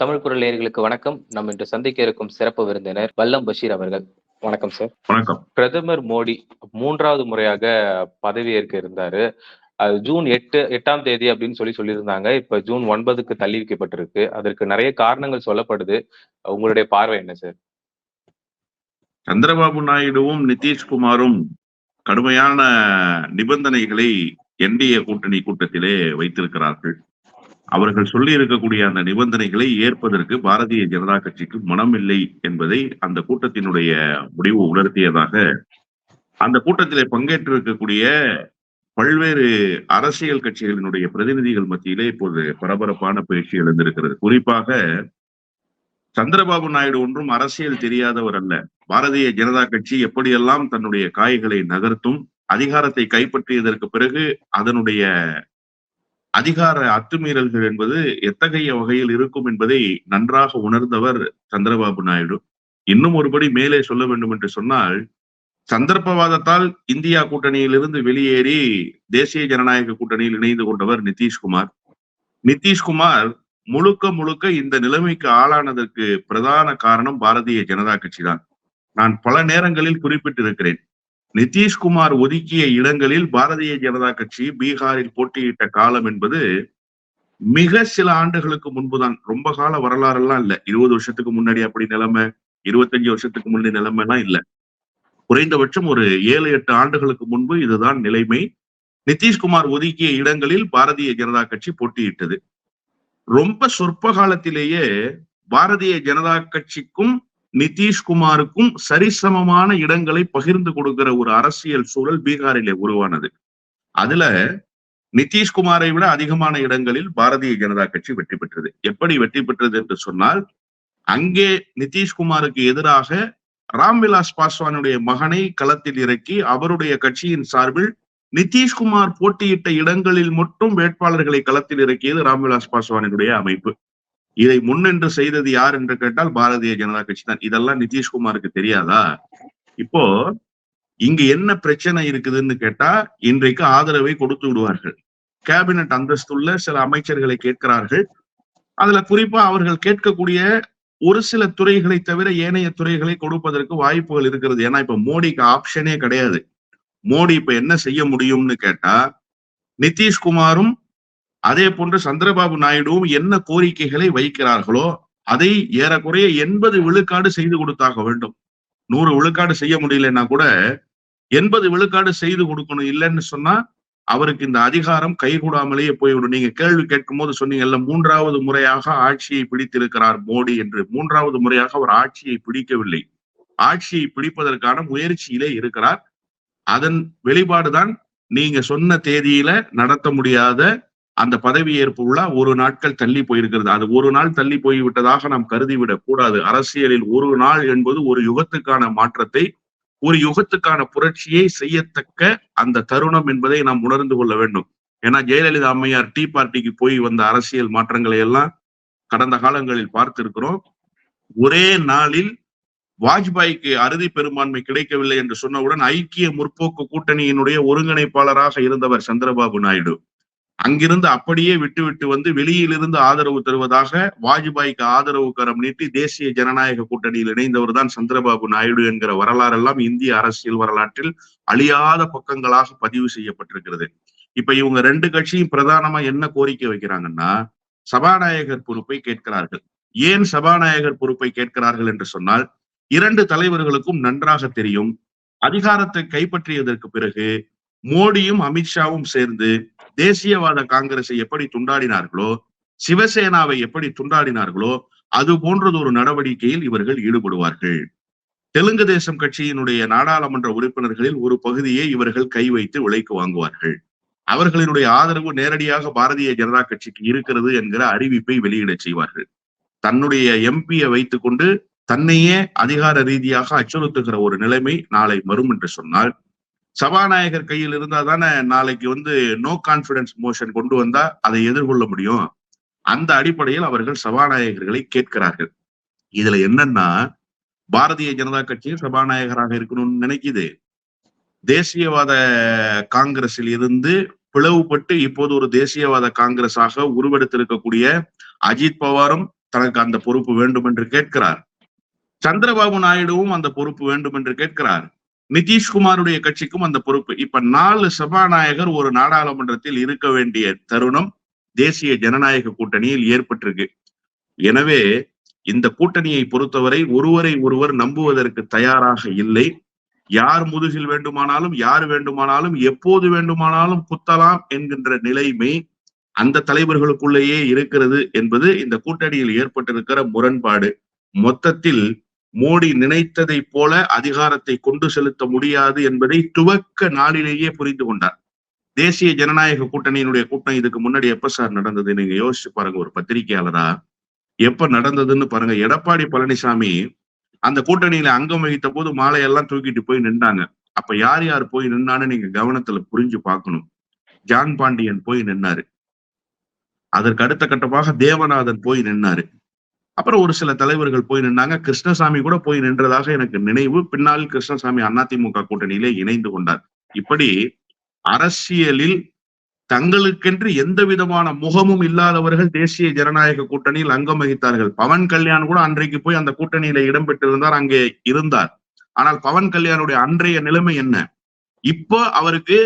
தமிழ் குரல் நேயர்களுக்கு வணக்கம். நம்ம இன்று சந்திக்க இருக்கும் சிறப்பு விருந்தினர் வல்லம் பஷீர் அவர்கள். வணக்கம் சார் வணக்கம். பிரதமர் மோடி மூன்றாவது முறையாக பதவியேற்க இருந்தாரு. ஜூன் எட்டு எட்டாம் தேதி அப்படின்னு சொல்லி சொல்லியிருந்தாங்க. இப்ப ஜூன் ஒன்பதுக்கு தள்ளி வைக்கப்பட்டிருக்கு. அதற்கு நிறைய காரணங்கள் சொல்லப்படுது. உங்களுடைய பார்வை என்ன சார் சந்திரபாபு நாயுடுவும் நிதிஷ்குமாரும் கடுமையான நிபந்தனைகளை என்டிஏ கூட்டணி கூட்டத்திலே வைத்திருக்கிறார்கள். அவர்கள் சொல்லி இருக்கக்கூடிய அந்த நிபந்தனைகளை ஏற்பதற்கு பாரதிய ஜனதா கட்சிக்கு மனம் இல்லை என்பதை அந்த கூட்டத்தினுடைய முடிவு உணர்த்தியதாக அந்த கூட்டத்திலே பங்கேற்றிருக்கக்கூடிய பல்வேறு அரசியல் கட்சிகளினுடைய பிரதிநிதிகள் மத்தியிலே இப்போது பரபரப்பான பேச்சு எழுந்திருக்கிறது. குறிப்பாக சந்திரபாபு நாயுடு ஒன்றும் அரசியல் தெரியாதவர் அல்ல. பாரதிய ஜனதா கட்சி எப்படியெல்லாம் தன்னுடைய காய்களை நகர்த்தும் அதிகாரத்தை கைப்பற்றியதற்கு பிறகு அதனுடைய அதிகார அத்துமீறல்கள் என்பது எத்தகைய வகையில் இருக்கும் என்பதை நன்றாக உணர்ந்தவர் சந்திரபாபு நாயுடு. இன்னும் ஒருபடி மேலே சொல்ல வேண்டும் என்று சொன்னால் சந்தர்ப்பவாதத்தால் இந்தியா கூட்டணியிலிருந்து வெளியேறி தேசிய ஜனநாயக கூட்டணியில் இணைந்து கொண்டவர் நிதிஷ்குமார். நிதிஷ்குமார் முழுக்க முழுக்க இந்த நிலைமைக்கு ஆளானதற்கு பிரதான காரணம் பாரதிய ஜனதா கட்சி தான் நான் பல நேரங்களில் குறிப்பிட்டிருக்கிறேன். நிதிஷ்குமார் ஒதுக்கிய இடங்களில் பாரதிய ஜனதா கட்சி பீகாரில் போட்டியிட்ட காலம் என்பது மிக சில ஆண்டுகளுக்கு முன்புதான். ரொம்ப கால வரலாறுலாம் இல்ல. இருபது வருஷத்துக்கு முன்னாடி அப்படி நிலைமை இருபத்தஞ்சு வருஷத்துக்கு முன்னாடி நிலைமை எல்லாம் இல்ல. குறைந்தபட்சம் ஒரு ஏழு எட்டு ஆண்டுகளுக்கு முன்பு இதுதான் நிலைமை. நிதிஷ்குமார் ஒதுக்கிய இடங்களில் பாரதிய ஜனதா கட்சி போட்டியிட்டது. ரொம்ப சொற்ப காலத்திலேயே பாரதிய ஜனதா கட்சிக்கும் நிதிஷ்குமாருக்கும் சரிசமமான இடங்களை பகிர்ந்து கொடுக்கிற ஒரு அரசியல் சூழல் பீகாரிலே உருவானது. அதுல நிதிஷ்குமாரை விட அதிகமான இடங்களில் பாரதிய ஜனதா கட்சி வெற்றி பெற்றது. எப்படி வெற்றி பெற்றது என்று சொன்னால் அங்கே நிதிஷ்குமாருக்கு எதிராக ராம்விலாஸ் பாஸ்வானுடைய மகனை களத்தில் இறக்கி அவருடைய கட்சியின் சார்பில் நிதிஷ்குமார் போட்டியிட்ட இடங்களில் மட்டும் வேட்பாளர்களை களத்தில் இறக்கியது ராம்விலாஸ் பாஸ்வானினுடைய அமைப்பு. இதை முன்னின்று செய்தது யார் என்று கேட்டால் பாரதிய ஜனதா கட்சி தான். இதெல்லாம் நிதிஷ்குமாருக்கு தெரியாதா? இப்போ இங்க என்ன பிரச்சனை இருக்குதுன்னு கேட்டா இன்றைக்கு ஆதரவை கொடுத்து விடுவார்கள். கேபினட் அந்தஸ்துள்ள சில அமைச்சர்களை கேட்கிறார்கள். அதுல குறிப்பா அவர்கள் கேட்கக்கூடிய ஒரு சில துறைகளை தவிர ஏனைய துறைகளை கொடுப்பதற்கு வாய்ப்புகள் இருக்கிறது. ஏன்னா இப்ப மோடிக்கு ஆப்ஷனே கிடையாது. மோடி இப்ப என்ன செய்ய முடியும்னு கேட்டா நிதிஷ்குமாரும் அதே போன்று சந்திரபாபு நாயுடுவும் என்ன கோரிக்கைகளை வைக்கிறார்களோ அதை ஏறக்குறைய எண்பது விழுக்காடு செய்து கொடுத்தாக வேண்டும். நூறு விழுக்காடு செய்ய முடியலன்னா கூட எண்பது விழுக்காடு செய்து கொடுக்கணும் இல்லைன்னு சொன்னா அவருக்கு இந்த அதிகாரம் கைகூடாமலேயே போய்விடும். நீங்க கேள்வி கேட்கும் போது சொன்னீங்கல்ல மூன்றாவது முறையாக ஆட்சியை பிடித்திருக்கிறார் மோடி என்று. மூன்றாவது முறையாக அவர் ஆட்சியை பிடிக்கவில்லை. ஆட்சியை பிடிப்பதற்கான முயற்சியிலே இருக்கிறார். அதன் வெளிப்பாடுதான் நீங்க சொன்ன தேதியில நடத்த முடியாத அந்த பதவியேற்பு விழா ஒரு நாட்கள் தள்ளி போயிருக்கிறது. அது ஒரு நாள் தள்ளி போய்விட்டதாக நாம் கருதிவிடக் கூடாது. அரசியலில் ஒரு நாள் என்பது ஒரு யுகத்துக்கான மாற்றத்தை ஒரு யுகத்துக்கான புரட்சியை செய்யத்தக்க அந்த தருணம் என்பதை நாம் உணர்ந்து கொள்ள வேண்டும். ஏன்னா ஜெயலலிதா அம்மையார் டீ பார்ட்டிக்கு போய் வந்த அரசியல் மாற்றங்களை எல்லாம் கடந்த காலங்களில் பார்த்திருக்கிறோம். ஒரே நாளில் வாஜ்பாய்க்கு அறுதி பெரும்பான்மை கிடைக்கவில்லை என்று சொன்னவுடன் ஐக்கிய முற்போக்கு கூட்டணியினுடைய ஒருங்கிணைப்பாளராக இருந்தவர் சந்திரபாபு நாயுடு. அங்கிருந்து அப்படியே விட்டு விட்டு வந்து வெளியிலிருந்து ஆதரவு தருவதாக வாஜ்பாய்க்கு ஆதரவு கரம் நீட்டி தேசிய ஜனநாயக கூட்டணியில் இணைந்தவர் தான் சந்திரபாபு நாயுடு என்கிற வரலாறெல்லாம் இந்திய அரசியல் வரலாற்றில் அழியாத பக்கங்களாக பதிவு செய்யப்பட்டிருக்கிறது. இப்ப இவங்க ரெண்டு கட்சியும் பிரதானமா என்ன கோரிக்கை வைக்கிறாங்கன்னா சபாநாயகர் பொறுப்பை கேட்கிறார்கள். ஏன் சபாநாயகர் பொறுப்பை கேட்கிறார்கள் என்று சொன்னால் இரண்டு தலைவர்களுக்கும் நன்றாக தெரியும் அதிகாரத்தை கைப்பற்றியதற்கு பிறகு மோடியும் அமித்ஷாவும் சேர்ந்து தேசியவாத காங்கிரஸை எப்படி துண்டாடினார்களோ சிவசேனாவை எப்படி துண்டாடினார்களோ அது போன்றது ஒரு நடவடிக்கையில் இவர்கள் ஈடுபடுவார்கள். தெலுங்கு தேசம் கட்சியினுடைய நாடாளுமன்ற உறுப்பினர்களில் ஒரு பகுதியை இவர்கள் கை வைத்து விலைக்கு வாங்குவார்கள். அவர்களினுடைய ஆதரவு நேரடியாக பாரதிய ஜனதா கட்சிக்கு இருக்கிறது என்கிற அறிவிப்பை வெளியிட செய்வார்கள். தன்னுடைய எம்பியை வைத்துக்கொண்டு தன்னையே அதிகார ரீதியாக அச்சுறுத்துகிற ஒரு நிலைமை நாளை வரும் என்று சொன்னால் சபாநாயகர் கையில் இருந்தா தானே நாளைக்கு வந்து நோ கான்பிடன்ஸ் மோஷன் கொண்டு வந்தா அதை எதிர்கொள்ள முடியும்? அந்த அடிப்படையில் அவர்கள் சபாநாயகர்களை கேட்கிறார்கள். இதுல என்னன்னா பாரதிய ஜனதா கட்சியும் சபாநாயகராக இருக்கணும்னு நினைக்குது. தேசியவாத காங்கிரஸில் இருந்து பிளவுபட்டு இப்போது ஒரு தேசியவாத காங்கிரஸாக உருவெடுத்திருக்கக்கூடிய அஜித் பவாரும் தனக்கு அந்த பொறுப்பு வேண்டும் என்று கேட்கிறார். சந்திரபாபு நாயுடுவும் அந்த பொறுப்பு வேண்டும் என்று கேட்கிறார். நிதிஷ்குமாருடைய கட்சிக்கும் அந்த பொறுப்பு. இப்ப நாலு சபாநாயகர் ஒரு நாடாளுமன்றத்தில் இருக்க வேண்டிய தருணம் தேசிய ஜனநாயக கூட்டணியில் ஏற்பட்டிருக்கு. எனவே இந்த கூட்டணியை பொறுத்தவரை ஒருவரை ஒருவர் நம்புவதற்கு தயாராக இல்லை. யார் முதுகில் வேண்டுமானாலும் யார் வேண்டுமானாலும் எப்போது வேண்டுமானாலும் குத்தலாம் என்கின்ற நிலைமை அந்த தலைவர்களுக்குள்ளேயே இருக்கிறது என்பது இந்த கூட்டணியில் ஏற்பட்டிருக்கிற முரண்பாடு. மொத்தத்தில் மோடி நினைத்ததை போல அதிகாரத்தை கொண்டு செலுத்த முடியாது என்பதை துவக்க நாளிலேயே புரிந்து கொண்டார். தேசிய ஜனநாயக கூட்டணியினுடைய கூட்டம் இதுக்கு முன்னாடி எப்ப சார் நடந்தது? நீங்க யோசிச்சு பாருங்க ஒரு பத்திரிகையாளரா? எப்ப நடந்ததுன்னு பாருங்க. எடப்பாடி பழனிசாமி அந்த கூட்டணியில அங்கம் வகித்த போது மாலையெல்லாம் தூக்கிட்டு போய் நின்றாங்க. அப்ப யார் யார் போய் நின்னான்னு நீங்க கவனத்துல புரிஞ்சு பார்க்கணும். ஜான் பாண்டியன் போய் நின்னாரு. அதற்கு அடுத்த கட்டமாக தேவநாதன் போய் நின்னாரு. அப்புறம் ஒரு சில தலைவர்கள் போய் நின்றாங்க கிருஷ்ணசாமி கூட போய் நின்றதாக எனக்கு நினைவு. பின்னால் கிருஷ்ணசாமி அதிமுக கூட்டணியிலே இணைந்து கொண்டார். இப்படி அரசியலில் தங்களுக்கென்று எந்த விதமான முகமும் இல்லாதவர்கள் தேசிய ஜனநாயக கூட்டணியில் அங்கம் வகித்தார்கள். பவன் கல்யாண் கூட அன்றைக்கு போய் அந்த கூட்டணியில இடம்பெற்றிருந்தார் அங்கே இருந்தார். ஆனால் பவன் கல்யாணுடைய அன்றைய நிலைமை என்ன? இப்போ அவருக்கு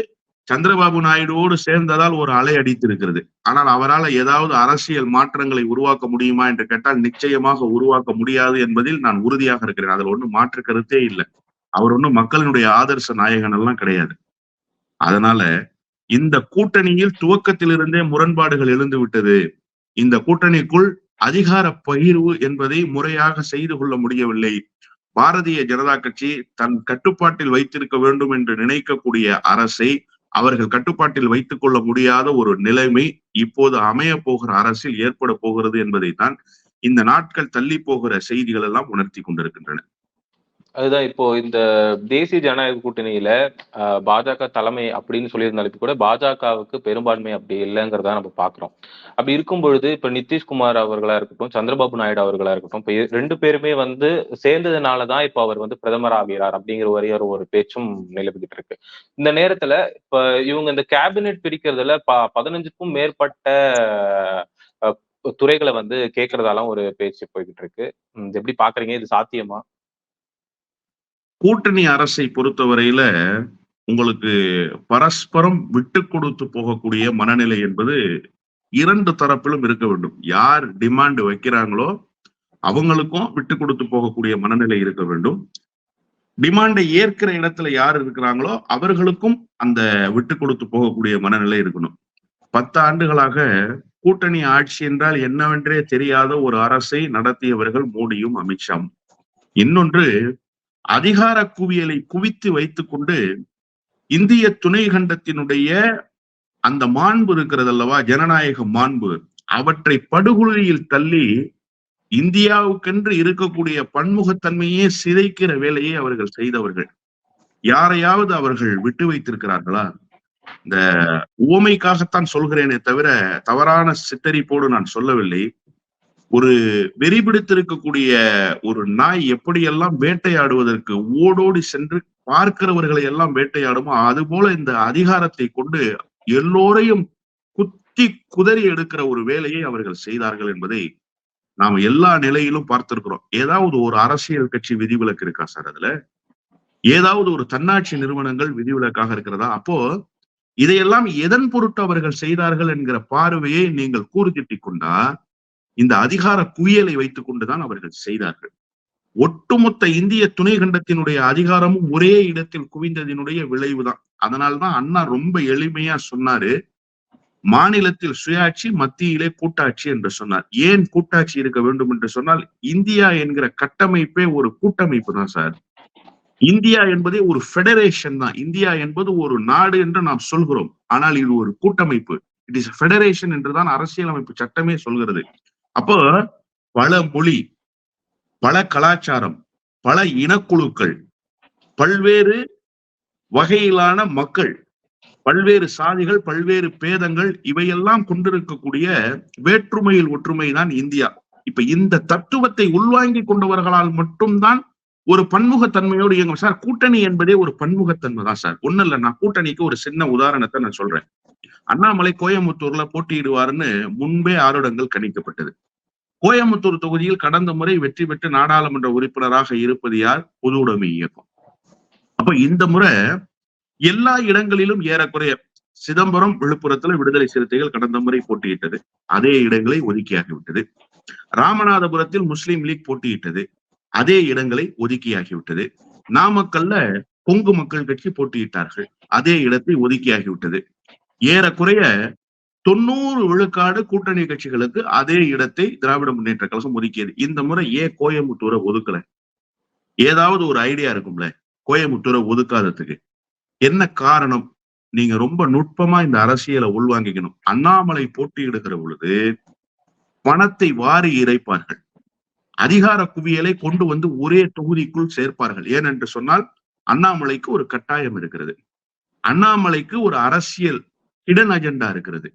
சந்திரபாபு நாயுடுவோடு சேர்ந்ததால் ஒரு அலை அடித்திருக்கிறது. ஆனால் அவரால் ஏதாவது அரசியல் மாற்றங்களை உருவாக்க முடியுமா என்று கேட்டால் நிச்சயமாக உருவாக்க முடியாது என்பதில் நான் உறுதியாக இருக்கிறேன். அதில் ஒன்றும் மாற்று கருத்தே இல்லை. அவர் ஒன்றும் மக்களினுடைய ஆதர்ச நாயகன் எல்லாம் கிடையாது. அதனால இந்த கூட்டணியில் துவக்கத்திலிருந்தே முரண்பாடுகள் எழுந்து விட்டது. இந்த கூட்டணிக்குள் அதிகார பகிர்வு என்பதை முறையாக செய்து கொள்ள முடியவில்லை. பாரதிய ஜனதா கட்சி தன் கட்டுப்பாட்டில் வைத்திருக்க வேண்டும் என்று நினைக்கக்கூடிய அரசை அவர்கள் கட்டுப்பாட்டில் வைத்துக் கொள்ள முடியாத ஒரு நிலைமை இப்போது அமைய போகிற அரசில் ஏற்பட போகிறது என்பதைத்தான் இந்த நாட்கள் தள்ளி போகிற செய்திகள் எல்லாம் உணர்த்தி கொண்டிருக்கின்றன. அதுதான் இப்போ இந்த தேசிய ஜனநாயக கூட்டணியில பாஜக தலைமை அப்படின்னு சொல்லியிருந்தாலும் கூட பாஜகவுக்கு பெரும்பான்மை அப்படி இல்லைங்கிறத நம்ம பாக்குறோம். அப்படி இருக்கும் பொழுது இப்ப நிதிஷ்குமார் அவர்களா இருக்கட்டும் சந்திரபாபு நாயுடு அவர்களா இருக்கட்டும் இப்ப ரெண்டு பேருமே வந்து சேர்ந்ததுனாலதான் இப்ப அவர் வந்து பிரதமர் ஆகிறார் அப்படிங்கிற ஒரே ஒரு ஒரு பேச்சும் நிலவிக்கிட்டு இருக்கு. இந்த நேரத்துல இப்ப இவங்க இந்த கேபினெட் பிரிக்கிறதுல ப பதினஞ்சுக்கும் மேற்பட்ட துறைகளை வந்து கேட்கறதாலாம் ஒரு பேச்சு போய்கிட்டு இருக்கு. எப்படி பாக்குறீங்க? இது சாத்தியமா? கூட்டணி அரசை பொறுத்தவரையில உங்களுக்கு பரஸ்பரம் விட்டு கொடுத்து போகக்கூடிய மனநிலை என்பது இரண்டு தரப்பிலும் இருக்க வேண்டும். யார் டிமாண்ட் வைக்கிறாங்களோ அவங்களுக்கும் விட்டு கொடுத்து போகக்கூடிய மனநிலை இருக்க வேண்டும். டிமாண்டை ஏற்கிற இடத்துல யார் இருக்கிறாங்களோ அவர்களுக்கும் அந்த விட்டு கொடுத்து போகக்கூடிய மனநிலை இருக்கணும். பத்து ஆண்டுகளாக கூட்டணி ஆட்சி என்றால் என்னவென்றே தெரியாத ஒரு அரசை நடத்தியவர்கள் மோடியும் அமித்ஷாவும். இன்னொன்று அதிகார குவியலை குவித்து வைத்துக்கொண்டு இந்திய துணை கண்டத்தினுடைய அந்த மாண்பு இருக்கிறது அல்லவா ஜனநாயக மாண்பு. அவற்றை படுகொலியில் தள்ளி இந்தியாவுக்கென்று இருக்கக்கூடிய பன்முகத்தன்மையே சிதைக்கிற வேலையை அவர்கள் செய்தவர்கள். யாரையாவது அவர்கள் விட்டு வைத்திருக்கிறார்களா? இந்த உவமைக்காகத்தான் சொல்கிறேனே தவிர தவறான சித்தரிப்போடு நான் சொல்லவில்லை. ஒரு வெறி பிடித்திருக்கக்கூடிய ஒரு நாய் எப்படியெல்லாம் வேட்டையாடுவதற்கு ஓடோடி சென்று பார்க்கிறவர்களை எல்லாம் வேட்டையாடுமோ அது போல இந்த அதிகாரத்தை கொண்டு எல்லோரையும் குத்தி குதறி எடுக்கிற ஒரு வேலையை அவர்கள் செய்தார்கள் என்பதை நாம் எல்லா நிலையிலும் பார்த்திருக்கிறோம். ஏதாவது ஒரு அரசியல் கட்சி விதிவிலக்கு இருக்கா சார் அதுல? ஏதாவது ஒரு தன்னாட்சி நிறுவனங்கள் விதிவிலக்காக இருக்கிறதா? அப்போ இதையெல்லாம் எதன் பொருட்டு அவர்கள் செய்தார்கள் என்கிற பார்வையை நீங்கள் கூறுதிட்டிக் கொண்டா இந்த அதிகார குவியலை வைத்துக் கொண்டுதான் அவர்கள் செய்தார்கள். ஒட்டுமொத்த இந்திய துணை கண்டத்தினுடைய அதிகாரமும் ஒரே இடத்தில் குவிந்ததினுடைய விளைவுதான். அதனால்தான் அண்ணா ரொம்ப எளிமையா சொன்னாரு. மாநிலத்தில் சுயாட்சி மத்தியிலே கூட்டாட்சி என்று சொன்னார். ஏன் கூட்டாட்சி இருக்க வேண்டும் என்று சொன்னால் இந்தியா என்கிற கட்டமைப்பே ஒரு கூட்டமைப்பு தான் சார். இந்தியா என்பதே ஒரு ஃபெடரேஷன் தான். இந்தியா என்பது ஒரு நாடு என்று நாம் சொல்கிறோம். ஆனால் இது ஒரு கூட்டமைப்பு. இட் இஸ் ஃபெடரேஷன் என்றுதான் அரசியலமைப்பு சட்டமே சொல்கிறது. அப்போ பல மொழி பல கலாச்சாரம் பல இனக்குழுக்கள் பல்வேறு வகையிலான மக்கள் பல்வேறு சாதிகள் பல்வேறு பேதங்கள் இவையெல்லாம் கொண்டிருக்கக்கூடிய வேற்றுமையில் ஒற்றுமை தான் இந்தியா. இப்ப இந்த தத்துவத்தை உள்வாங்கி கொண்டவர்களால் மட்டும்தான் ஒரு பன்முகத்தன்மையோடு இயங்கும் சார் கூட்டணி என்பதே ஒரு பன்முகத்தன்மை தான் சார். ஒண்ணு இல்லை நான் கூட்டணிக்கு ஒரு சின்ன உதாரணத்தை நான் சொல்றேன். அண்ணாமலை கோயம்புத்தூர்ல போட்டியிடுவாருன்னு முன்பே ஆருடங்கள் கணிக்கப்பட்டது. கோயம்புத்தூர் தொகுதியில் கடந்த முறை வெற்றி பெற்று நாடாளுமன்ற உறுப்பினராக இருப்பது யார்? பொது உடைமை இயக்கம். அப்ப இந்த முறை எல்லா இடங்களிலும் ஏறக்குறைய சிதம்பரம் விழுப்புரத்துல விடுதலை சிறுத்தைகள் கடந்த முறை போட்டியிட்டது. அதே இடங்களை ஒதுக்கியாகிவிட்டது. ராமநாதபுரத்தில் முஸ்லீம் லீக் போட்டியிட்டது. அதே இடங்களை ஒதுக்கியாகிவிட்டது. நாமக்கல்ல கொங்கு மக்கள் கட்சி போட்டியிட்டார்கள். அதே இடத்தை ஒதுக்கியாகிவிட்டது. ஏறக்குறைய தொண்ணூறு விழுக்காடு கூட்டணி கட்சிகளுக்கு அதே இடத்தை திராவிட முன்னேற்ற கழகம் ஒதுக்கியது. இந்த முறை ஏன் கோயம்புத்தூரை ஒதுக்கல? ஏதாவது ஒரு ஐடியா இருக்கும்ல கோயம்புத்தூரை ஒதுக்காததுக்கு. என்ன காரணம்? நீங்க ரொம்ப நுட்பமா இந்த அரசியலை உள்வாங்கிக்கணும். அண்ணாமலை போட்டியிடுகிற பொழுது பணத்தை வாரி இறைப்பார்கள். அதிகார குவியலை கொண்டு வந்து ஒரே தொகுதிக்குள் சேர்ப்பார்கள். ஏனென்று சொன்னால் அண்ணாமலைக்கு ஒரு கட்டாயம் இருக்கிறது. அண்ணாமலைக்கு ஒரு அரசியல் இடன் அஜெண்டா இருக்கிறது.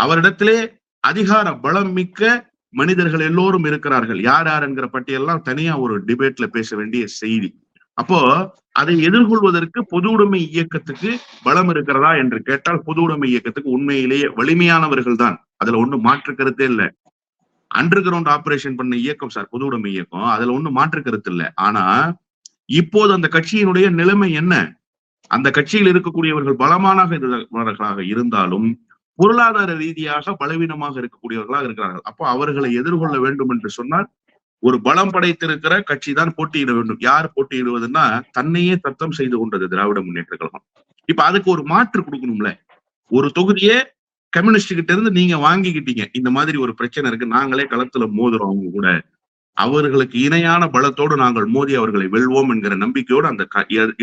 அவரிடத்திலே அதிகார பலம் மிக்க மனிதர்கள் எல்லோரும் இருக்கிறார்கள். யார் யார் என்கிற பட்டியெல்லாம் தனியா ஒரு டிபேட்ல பேச வேண்டிய செய்தி. அப்போ அதை எதிர்கொள்வதற்கு பொது உடைமை இயக்கத்துக்கு பலம் இருக்கிறதா என்று கேட்டால் பொது உடைமை இயக்கத்துக்கு உண்மையிலேயே வலிமையானவர்கள் தான். அதுல ஒண்ணு மாற்று கருத்தே இல்ல. அண்டர் கிரவுண்ட் ஆபரேஷன் பண்ண இயக்கம் சார் பொது உடைமை இயக்கம். அதுல ஒண்ணு மாற்று கருத்து இல்ல. ஆனா இப்போது அந்த கட்சியினுடைய நிலைமை என்ன? அந்த கட்சியில் இருக்கக்கூடியவர்கள் பலமானவர்களாக இருந்தாலும் பொருளாதார ரீதியாக பலவீனமாக இருக்கக்கூடியவர்களாக இருக்கிறார்கள். அப்போ அவர்களை எதிர்கொள்ள வேண்டும் என்று சொன்னால் ஒரு பலம் படைத்திருக்கிற கட்சி தான் போட்டியிட வேண்டும். யார் போட்டியிடுவதுன்னா தன்னையே தத்தம் செய்து கொண்டது திராவிட முன்னேற்ற கழகம். இப்ப அதுக்கு ஒரு மாற்று கொடுக்கணும்ல. ஒரு தொகுதியே கம்யூனிஸ்ட் கிட்ட இருந்து நீங்க வாங்கிக்கிட்டீங்க. இந்த மாதிரி ஒரு பிரச்சனை இருக்கு. நாங்களே களத்துல மோதுறோம் அவங்க கூட. அவர்களுக்கு இணையான பலத்தோடு நாங்கள் மோதி அவர்களை வெல்வோம் என்கிற நம்பிக்கையோடு அந்த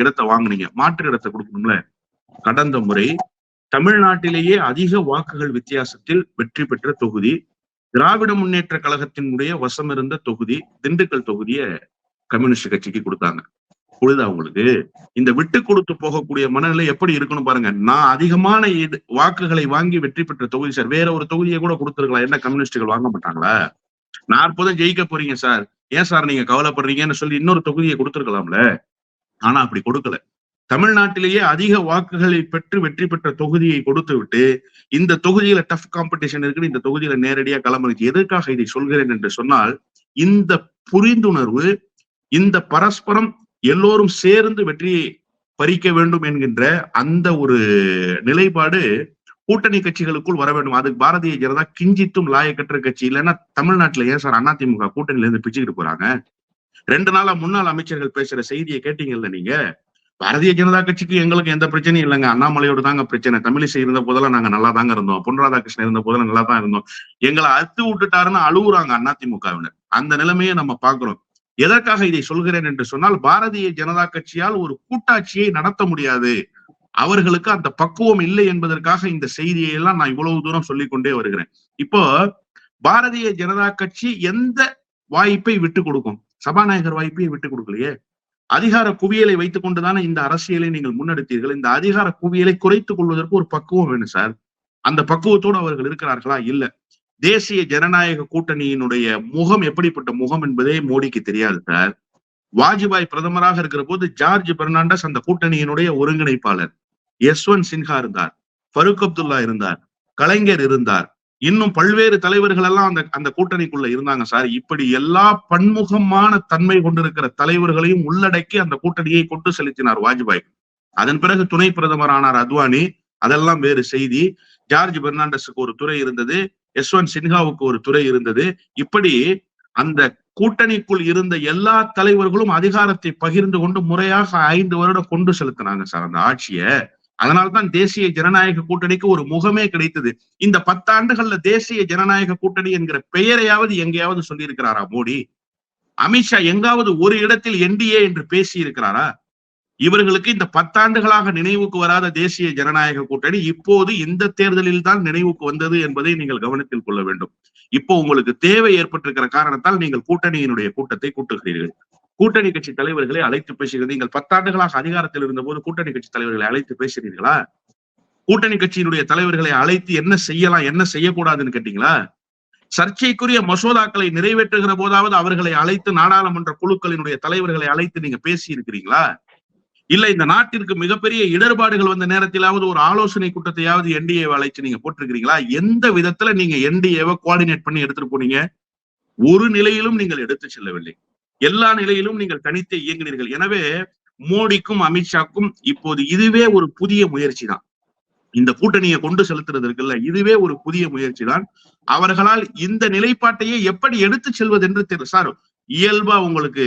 இடத்தை வாங்குனீங்க. மாற்று இடத்தை கொடுக்கணும்ல. கடந்த முறை தமிழ்நாட்டிலேயே அதிக வாக்குகள் வித்தியாசத்தில் வெற்றி பெற்ற தொகுதி திராவிட முன்னேற்ற கழகத்தினுடைய வசம் இருந்த தொகுதி திண்டுக்கல் தொகுதியை கம்யூனிஸ்ட் கட்சிக்கு கொடுத்தாங்க. பொழுது அவங்களுக்கு இந்த விட்டு கொடுத்து போகக்கூடிய மனநிலை எப்படி இருக்கணும் பாருங்க. நான் அதிகமான இது வாக்குகளை வாங்கி வெற்றி பெற்ற தொகுதி சார். வேற ஒரு தொகுதியை கூட கொடுத்துருக்கலாம். என்ன கம்யூனிஸ்டுகள் வாங்க மாட்டாங்களா? நாற்பதும் ஜெயிக்க போறீங்க சார். ஏன் சார் நீங்க கவலைப்படுறீங்கன்னு சொல்லி இன்னொரு தொகுதியை கொடுத்துருக்கலாம்ல? ஆனா அப்படி கொடுக்கல. தமிழ்நாட்டிலேயே அதிக வாக்குகளை பெற்று வெற்றி பெற்ற தொகுதியை கொடுத்து விட்டு இந்த தொகுதியில டஃப் காம்படிஷன் இருக்குன்னு இந்த தொகுதியில நேரடியா களமிறக்கி எதற்காக இதை சொல்கிறேன் என்று சொன்னால் இந்த புரிந்துணர்வு இந்த பரஸ்பரம் எல்லோரும் சேர்ந்து வெற்றியை பறிக்க வேண்டும் என்கின்ற அந்த ஒரு நிலைப்பாடு கூட்டணி கட்சிகளுக்குள் வர வேண்டும். அதுக்கு பாரதிய ஜனதா கிஞ்சித்தும் லாயக்கற்ற கட்சி. இல்லைன்னா தமிழ்நாட்டுல ஏன் சார் அதிமுக கூட்டணியில இருந்து பிச்சுக்கிட்டு போறாங்க? ரெண்டு நாளா முன்னாள் அமைச்சர்கள் பேசுற செய்தியை கேட்டீங்கல்ல நீங்க? பாரதிய ஜனதா கட்சிக்கு எங்களுக்கு எந்த பிரச்சனையும் இல்லைங்க. அண்ணாமலையோட தாங்க பிரச்சனை. தமிழிசை இருந்த போதெல்லாம் நாங்க நல்லா தாங்க இருந்தோம். பொன் ராதாகிருஷ்ணன் இருந்த போதெல்லாம் நல்லா தான் இருந்தோம். எங்களை அத்து விட்டுட்டாருன்னு அழுகுறாங்க அதிமுகவினர். அந்த நிலைமையை நம்ம பாக்குறோம் எதற்காக இதை சொல்கிறேன் என்று சொன்னால் பாரதிய ஜனதா கட்சியால் ஒரு கூட்டாட்சியை நடத்த முடியாது. அவர்களுக்கு அந்த பக்குவம் இல்லை என்பதற்காக இந்த செய்தியை எல்லாம் நான் இவ்வளவு தூரம் சொல்லிக்கொண்டே வருகிறேன். இப்போ பாரதிய ஜனதா கட்சி எந்த வாய்ப்பை விட்டு கொடுக்கும்? சபாநாயகர் வாய்ப்பையும் விட்டு கொடுக்கலையே? அதிகார குவியலை வைத்துக் கொண்டுதானே இந்த அரசியலை நீங்கள் முன்னெடுத்தீர்கள். இந்த அதிகார குவியலை குறைத்துக் கொள்வதற்கு ஒரு பக்குவம் வேணும் சார் அந்த பக்குவத்தோடு அவர்கள் இருக்கிறார்களா? இல்ல. தேசிய ஜனநாயக கூட்டணியினுடைய முகம் எப்படிப்பட்ட முகம் என்பதே மோடிக்கு தெரியாது சார் வாஜ்பாய் பிரதமராக இருக்கிற போது ஜார்ஜ் பெர்னாண்டஸ் அந்த கூட்டணியினுடைய ஒருங்கிணைப்பாளர். யஸ்வந்த் சின்ஹா இருந்தார். ஃபருக் அப்துல்லா இருந்தார். கலைஞர் இருந்தார். இன்னும் பல்வேறு தலைவர்கள் எல்லாம் அந்த அந்த கூட்டணிக்குள்ள இருந்தாங்க சார். இப்படி எல்லா பன்முகமான தன்மை கொண்டிருக்கிற தலைவர்களையும் உள்ளடக்கி அந்த கூட்டணியை கொண்டு செலுத்தினார் வாஜ்பாய். அதன் பிறகு துணை பிரதமர் ஆனார் அத்வானி. அதெல்லாம் வேறு செய்தி. ஜார்ஜ் பெர்னாண்டஸுக்கு ஒரு துறை இருந்தது. யஸ்வந்த் சின்ஹாவுக்கு ஒரு துறை இருந்தது. இப்படி அந்த கூட்டணிக்குள் இருந்த எல்லா தலைவர்களும் அதிகாரத்தை பகிர்ந்து கொண்டு முறையாக ஐந்து வருடம் கொண்டு செலுத்தினாங்க சார் அந்த ஆட்சியை. அதனால்தான் தேசிய ஜனநாயக கூட்டணிக்கு ஒரு முகமே கிடைத்தது. இந்த பத்தாண்டுகள்ல தேசிய ஜனநாயக கூட்டணி என்கிற பெயரையாவது எங்கேயாவது சொல்லியிருக்கிறாரா மோடி? அமித்ஷா எங்காவது ஒரு இடத்தில் என்டிஏ என்று பேசி இருக்கிறாரா இவர்களுக்கு இந்த பத்தாண்டுகளாக நினைவுக்கு வராத தேசிய ஜனநாயக கூட்டணி இப்போது இந்த தேர்தலில் தான் நினைவுக்கு வந்தது என்பதை நீங்கள் கவனத்தில் கொள்ள வேண்டும். இப்போ உங்களுக்கு தேவை ஏற்பட்டிருக்கிற காரணத்தால் நீங்கள் கூட்டணியினுடைய கூட்டத்தை கூட்டுகிறீர்கள். கூட்டணி கட்சி தலைவர்களை அழைத்து பேசுகிறது. நீங்கள் பத்தாண்டுகளாக அதிகாரத்தில் இருந்த போது கூட்டணி கட்சி தலைவர்களை அழைத்து பேசுகிறீர்களா கூட்டணி கட்சியினுடைய தலைவர்களை அழைத்து என்ன செய்யலாம் என்ன செய்யக்கூடாதுன்னு கேட்டீங்களா? சர்ச்சைக்குரிய மசோதாக்களை நிறைவேற்றுகிற போதாவது அவர்களை அழைத்து நாடாளுமன்ற குழுக்களினுடைய தலைவர்களை அழைத்து நீங்க பேசி இருக்கிறீங்களா இல்ல இந்த நாட்டிற்கு மிகப்பெரிய இடர்பாடுகள் வந்த நேரத்திலாவது ஒரு ஆலோசனை கூட்டத்தையாவது என்டிஏவை அழைச்சு நீங்க போட்டிருக்கிறீங்களா? எந்த விதத்துல நீங்க என்டிஏவை கோஆர்டினேட் பண்ணி எடுத்துட்டு போனீங்க? ஒரு நிலையிலும் நீங்கள் எடுத்து செல்லவில்லை. எல்லா நிலையிலும் நீங்கள் தனித்தே இயங்கினீர்கள். எனவே மோடிக்கும் அமித்ஷாக்கும் இப்போது இதுவே ஒரு புதிய முயற்சி தான் இந்த கூட்டணியை கொண்டு செலுத்துறது இருக்குல்ல இதுவே ஒரு புதிய முயற்சி தான் அவர்களால் இந்த நிலைப்பாட்டையே எப்படி எடுத்து செல்வது என்று தெரி சார் இயல்பா உங்களுக்கு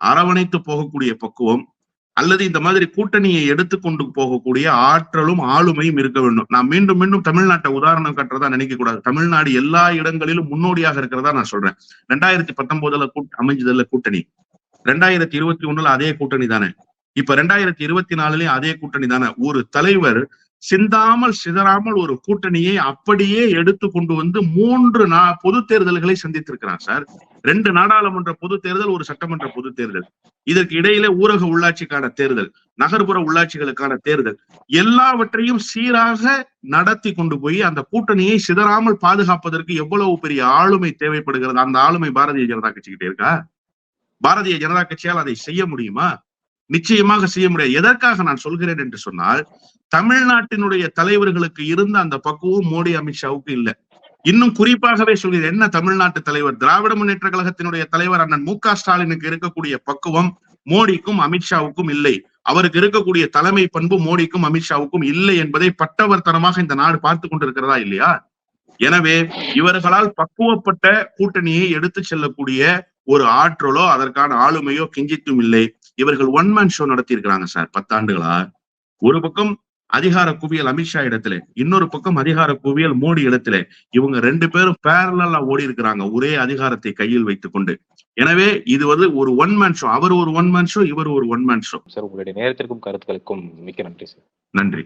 அரவணைத்து போகக்கூடிய பக்குவம் அல்லது இந்த மாதிரி கூட்டணியை எடுத்துக்கொண்டு போகக்கூடிய ஆற்றலும் ஆளுமையும் இருக்க வேண்டும். நான் மீண்டும் மீண்டும் தமிழ்நாட்டை உதாரணம் கட்டுறதா நினைக்க கூடாது. தமிழ்நாடு எல்லா இடங்களிலும் முன்னோடியாக இருக்கிறதா நான் சொல்றேன். ரெண்டாயிரத்தி பத்தொன்பதுல கூட் அமைஞ்சதுல கூட்டணி. ரெண்டாயிரத்தி இருபத்தி ஒண்ணுல அதே கூட்டணி தானே இப்ப ரெண்டாயிரத்தி இருபத்தி நாலுலயும் அதே கூட்டணி தானே ஒரு தலைவர் சிந்தாமல் சிதறாமல் ஒரு கூட்டணியை அப்படியே எடுத்து கொண்டு வந்து மூன்று நா பொது தேர்தல்களை சந்தித்திருக்கிறான் சார். ரெண்டு நாடாளுமன்ற பொது தேர்தல் ஒரு சட்டமன்ற பொது தேர்தல். இதற்கு இடையில ஊரக உள்ளாட்சிக்கான தேர்தல் நகர்ப்புற உள்ளாட்சிகளுக்கான தேர்தல். எல்லாவற்றையும் சீராக நடத்தி கொண்டு போய் அந்த கூட்டணியை சிதறாமல் பாதுகாப்பதற்கு எவ்வளவு பெரிய ஆளுமை தேவைப்படுகிறது? அந்த ஆளுமை பாரதிய ஜனதா கட்சிக்கிட்ட இருக்கா? பாரதிய ஜனதா கட்சியால் அதை செய்ய முடியுமா? நிச்சயமாக செய்ய முடியாது. எதற்காக நான் சொல்கிறேன் என்று சொன்னால் தமிழ்நாட்டினுடைய தலைவர்களுக்கு இருந்த அந்த பக்குவம் மோடி அமித்ஷாவுக்கு இல்ல. இன்னும் குறிப்பாகவே சொல்கிறது என்ன தமிழ்நாட்டு தலைவர்? திராவிட முன்னேற்ற கழகத்தினுடைய தலைவர் அண்ணன் மு க ஸ்டாலினுக்கு இருக்கக்கூடிய பக்குவம் மோடிக்கும் அமித்ஷாவுக்கும் இல்லை. அவருக்கு இருக்கக்கூடிய தலைமை பண்பு மோடிக்கும் அமித்ஷாவுக்கும் இல்லை என்பதை பட்டவர்த்தனமாக இந்த நாடு பார்த்து கொண்டிருக்கிறதா இல்லையா? எனவே இவர்களால் பக்குவப்பட்ட கூட்டணியை எடுத்து செல்லக்கூடிய ஒரு ஆற்றலோ அதற்கான ஆளுமையோ கிஞ்சித்தும் இல்லை. இவர்கள் ஒன் மேன் ஷோ நடத்தி இருக்கிறாங்க சார் பத்தாண்டுகளா? ஒரு பக்கம் அதிகார குவியல் அமித்ஷா இடத்துல இன்னொரு பக்கம் அதிகார குவியல் மோடி இடத்துல இவங்க ரெண்டு பேரும் பேரலா ஓடி இருக்கிறாங்க ஒரே அதிகாரத்தை கையில் வைத்துக் கொண்டு எனவே இது வந்து ஒரு ஒன் மேன் ஷோ அவர் ஒரு ஒன் மேன் ஷோ இவர் ஒரு ஒன் மேன் ஷோ சார் உங்களுடைய நேரத்திற்கும் கருத்துக்களுக்கும் மிக்க நன்றி சார். நன்றி.